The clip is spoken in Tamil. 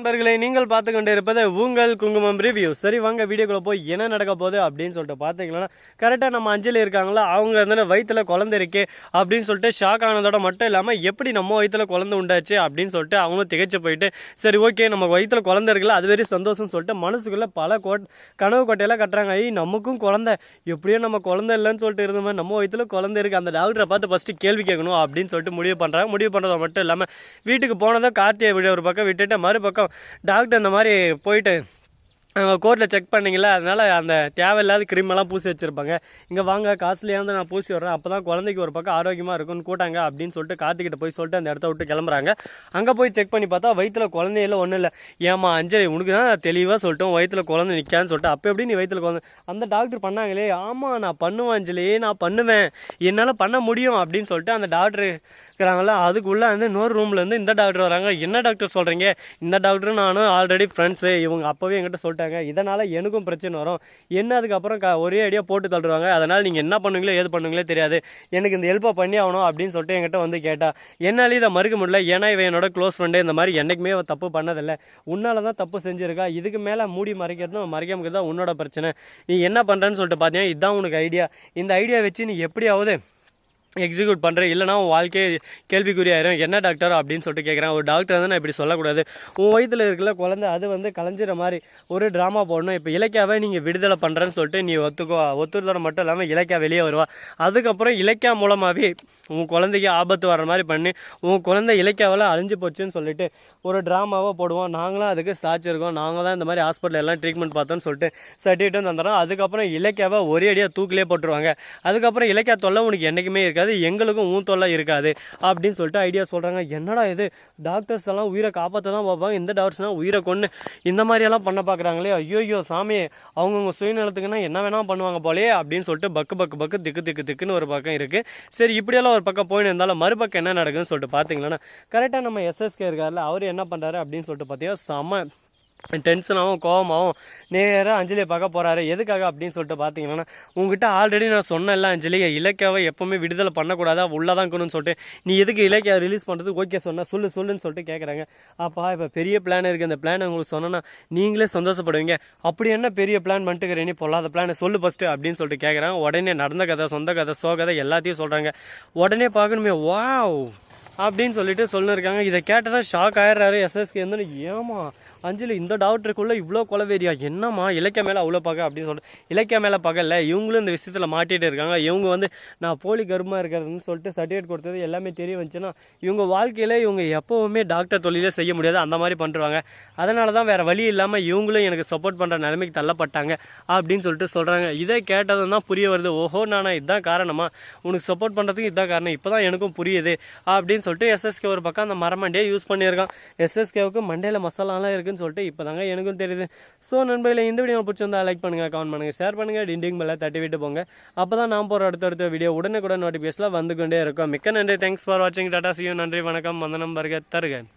நண்பர்களை நீங்கள் பார்த்து கொண்டு இருப்பது உங்கள் குங்குமம் ரிவ்யூ சரி வாங்க வீடியோக்குள்ள போய் என்ன நடக்க போகுது அப்படின்னு சொல்லிட்டு பார்த்தீங்கன்னா கரெக்டாக நம்ம அஞ்சலி இருக்காங்களா அவங்க வந்து வயிற்றுல குழந்தை இருக்கே அப்படின்னு சொல்லிட்டு ஷாக் ஆனதோட மட்டும் இல்லாமல் எப்படி நம்ம வயிற்றுல குழந்தை உண்டாச்சு அப்படின்னு சொல்லிட்டு அவங்களும் திகைச்சு போயிட்டு சரி ஓகே நம்ம வயிற்றுல குழந்தை இருக்குல்ல அது வெரி சந்தோஷம்னு சொல்லிட்டு மனசுக்குள்ளே பல கோட் கனவு கோட்டையெல்லாம் கட்டுறாங்க. ஐய் நமக்கும் குழந்தை. எப்படியோ நம்ம குழந்தை இல்லைன்னு சொல்லிட்டு இருந்தோமே நம்ம வயிற்றுல குழந்தை இருக்குது அந்த டாக்டரை பார்த்து ஃபஸ்ட்டு கேள்வி கேட்கணும் அப்படின்னு சொல்லிட்டு முடிவு பண்ணுறாங்க முடிவு பண்ணுறது மட்டும் இல்லாமல் வீட்டுக்கு போனதும் கார்த்திகை விட ஒரு பக்கம் விட்டுட்டு மறுபக்கம் டாக்டர் இந்த மாதிரி போயிட்டு கோர்ட்டில் செக் பண்ணீங்களா அதனால் அந்த தேவையில்லாத கிருமெல்லாம் பூசி வச்சுருப்பாங்க. இங்கே வாங்க காஸ்ட்லியாக நான் பூசி வர்றேன் அப்போ தான் குழந்தைக்கு ஒரு பக்கம் ஆரோக்கியமாக இருக்கும்னு கூட்டாங்க அப்படின்னு சொல்லிட்டு கார்த்திகிட்ட போய் சொல்லிட்டு அந்த இடத்த விட்டு கிளம்புறாங்க. அங்கே போய் செக் பண்ணி பார்த்தா வயிற்றுல குழந்தையில ஒன்றும் இல்லை. ஏமா அஞ்சலி உனக்கு தான் தெளிவாக சொல்லிட்டோம். வயிற்றுல குழந்தை நிற்கான்னு சொல்லிட்டு அப்போ எப்படி நீ வயிற்றுல குழந்தை? அந்த டாக்டர் பண்ணாங்களே ஆமாம் நான் பண்ணுவேன் அஞ்சலி நான் பண்ணுவேன். என்னால் பண்ண முடியும் அப்படின்னு சொல்லிட்டு அந்த டாக்டர் இருக்கிறாங்களா அதுக்குள்ளே வந்து இன்னொரு ரூம்லேருந்து இந்த டாக்டர் வராங்க. என்ன டாக்டர் சொல்கிறீங்க இந்த டாக்டர் நானும் ஆல்ரெடி ஃப்ரெண்ட்ஸு இவங்க அப்போவே என்கிட்ட சொல்லிட்டாங்க. இதனால் எனக்கும் பிரச்சனை வரும். என்ன அதுக்கப்புறம் க ஒரே அடியாக போட்டு தள்ளுவாங்க. அதனால் நீங்கள் என்ன பண்ணுவீங்களோ ஏது பண்ணுவீங்களோ தெரியாது. எனக்கு இந்த ஹெல்ப்பை பண்ணி ஆகணும் அப்படின்னு சொல்லிட்டு என்கிட்ட வந்து கேட்டால் என்னாலே இதை மறுக்க முடியல. ஏன்னா இவன் என்னோட க்ளோஸ் ஃப்ரெண்டு இந்த மாதிரி என்றைக்குமே அவ தப்பு பண்ணதில்லை. உன்னால தான் தப்பு செஞ்சுருக்கா. இதுக்கு மேலே மூடி மறைக்கிறதும் மறைக்காம தான் உன்னோட பிரச்சனை. நீ என்ன பண்ணுறேன்னு சொல்லிட்டு பார்த்தீங்கன்னா இதுதான் உனக்கு ஐடியா இந்த ஐடியா வச்சு நீ எப்படியாவது எக்ஸிக்யூட் பண்ணுறேன் இல்லைனா உன் வாழ்க்கையே கேள்விக்குறியாயிரும். என்ன டாக்டர் அப்படின்னு சொல்லிட்டு கேட்குறேன் ஒரு டாக்டர் வந்து நான் இப்படி சொல்லக்கூடாது. உன் வயித்துல இருக்கிற குழந்தை அது வந்து கலைஞ்சிற மாதிரி ஒரு ட்ராமா போடணும். இப்போ இலக்கியாவே நீங்கள் விடுதலை பண்ணுறேன்னு சொல்லிட்டு நீ ஒத்துக்கோ. ஒத்துறதோட மட்டும் இல்லாமல் இலக்கியா வெளியே வருவா. அதுக்கப்புறம் இலக்கியா மூலமாகவே உன் குழந்தைக்கு ஆபத்து வர மாதிரி பண்ணி. உன் குழந்தை இலக்கியாவில் அழிஞ்சு போச்சுன்னு சொல்லிட்டு ஒரு ட்ராமாவாக போடுவோம். நாங்களாம் அதுக்கு சாச்சிருக்கோம். நாங்கள் தான் இந்த மாதிரி ஹாஸ்பிட்டல் எல்லாம் ட்ரீட்மெண்ட் பார்த்தோம்னு சொல்லிட்டு சர்டிஃபிகேட்டும் தந்துடுறோம் அதுக்கப்புறம் இலக்கியாவை ஒரே அடியாக தூக்கிலே போட்டுருவாங்க. அதுக்கப்புறம் இலக்கியா தொல்லை உனக்கு என்றைக்குமே இருக்காது. எங்களுக்கும் ஊன் தொல்லை இருக்காது அப்படின்னு சொல்லிட்டு ஐடியா சொல்கிறாங்க என்னடா இது? டாக்டர்ஸ் எல்லாம் உயிரை காப்பாற்ற தான் பார்ப்பாங்க. இந்த டாக்டர்ஸ்னால் உயிரை கொண்டு இந்த மாதிரியெல்லாம் பண்ண பார்க்குறாங்களே. ஐயோ சாமி அவங்கவுங்க சுயநலத்துக்குன்னா என்ன வேணால் பண்ணுவாங்க போலயே அப்படின்னு சொல்லிட்டு பக்கு பக்கு பக்கு திக்கு திக்கு திக்குன்னு ஒரு பக்கம் இருக்குது சரி இப்படியெல்லாம் ஒரு பக்கம் போயின்னு இருந்தாலும் மறுபக்கம் என்ன நடக்குதுன்னு சொல்லிட்டு பார்த்தீங்கன்னா கரெக்டாக நம்ம எஸ்எஸ்கே இருக்கார்ல அவர் என்ன பண்ணுறாரு அப்படின்னு சொல்லிட்டு பார்த்தீங்கன்னா செம்ம டென்ஷனாகவும் கோவமாகவும் நேராக அஞ்சலியை பார்க்க போகிறாரு எதுக்காக அப்படின்னு சொல்லிட்டு பார்த்தீங்கன்னா உங்ககிட்ட ஆல்ரெடி நான் சொன்னேன்ல அஞ்சலி இலக்கியாவை எப்போவுமே விடுதலை பண்ணக்கூடாதா? உள்ளே தான் இருக்கணும்னு சொல்லிட்டு. நீ எதுக்கு இலக்கியா ரிலீஸ் பண்ணுறது ஓகே சொன்னால் சொல்லு சொல்லுன்னு சொல்லிட்டு கேட்குறாங்க அப்பா இப்போ பெரிய பிளான் இருக்குது அந்த பிளான் உங்களுக்கு சொன்னேன்னா நீங்களே சந்தோஷப்படுவீங்க. அப்படி என்ன பெரிய பிளான் பண்ணிட்டு நீ பொல்லாத பிளானை சொல்லு ஃபஸ்ட்டு அப்படின்னு சொல்லிட்டு கேட்குறாங்க உடனே நடந்த கதை சொந்த கதை சோ கதை எல்லாத்தையும் சொல்கிறாங்க உடனே பார்க்கணுமே வாவ் அப்படின்னு சொல்லிட்டு சொல்லிருக்காங்க. இதை கேட்டதான் ஷாக் ஆயிடுறாரு எஸ்எஸ்கே வந்து ஏமா அஞ்சலி இந்த டாக்டருக்குள்ளே இவ்வளோ கொலவேரியா? என்னம்மா இலக்கிய மேலே அவ்வளோ பகை அப்படின்னு சொல்லிட்டு இலக்கிய மேலே பகல்ல இவங்களும் இந்த விஷயத்தில் மாட்டிகிட்டு இருக்காங்க. இவங்க வந்து நான் போலி கர்மா இருக்கிறதுன்னு சொல்லிட்டு சர்டிஃபிகேட் கொடுத்தது எல்லாமே தெரிய வந்துச்சுன்னா இவங்க வாழ்க்கையில் இவங்க எப்போவுமே டாக்டர் தொழிலே செய்ய முடியாது. அந்த மாதிரி பண்ணுறாங்க அதனால தான் வேறு வழி இல்லாமல் இவங்களும் எனக்கு சப்போர்ட் பண்ணுற நிலைமைக்கு தள்ளப்பட்டாங்க அப்படின்னு சொல்லிட்டு சொல்கிறாங்க இதை கேட்டதும் தான் புரிய வருது. ஓஹோ நானா இதுதான் காரணமா? உனக்கு சப்போர்ட் பண்ணுறதுக்கு இதுதான் காரணம். இப்போ தான் எனக்கும் புரியுது அப்படின்னு சொல்லிட்டு எஸ்எஸ்கே ஒரு பக்கம் அந்த மரமண்டியை யூஸ் பண்ணியிருக்கான். எஸ்எஸ்கேவுக்கு மண்டையில் மசாலாலாம் இருக்குது. இருக்குன்னு சொல்லிட்டு இப்போ தாங்க எனக்கும் தெரியுது. ஸோ நண்பர்களே இந்த வீடியோ பிடிச்சிருந்தா லைக் பண்ணுங்கள் கமெண்ட் பண்ணுங்கள் ஷேர் பண்ணுங்கள் டிண்டிங் மேலே தட்டி விட்டு போங்க. அப்போ தான் நான் போகிற அடுத்தடுத்த வீடியோ உடனே கூட நோட்டிஃபிகேஷனில் வந்து கொண்டே இருக்கும். மிக்க நன்றி. தேங்க்ஸ் ஃபார் வாட்சிங் டாடா சியூ நன்றி வணக்கம். வந்தனம் வருக தருகன்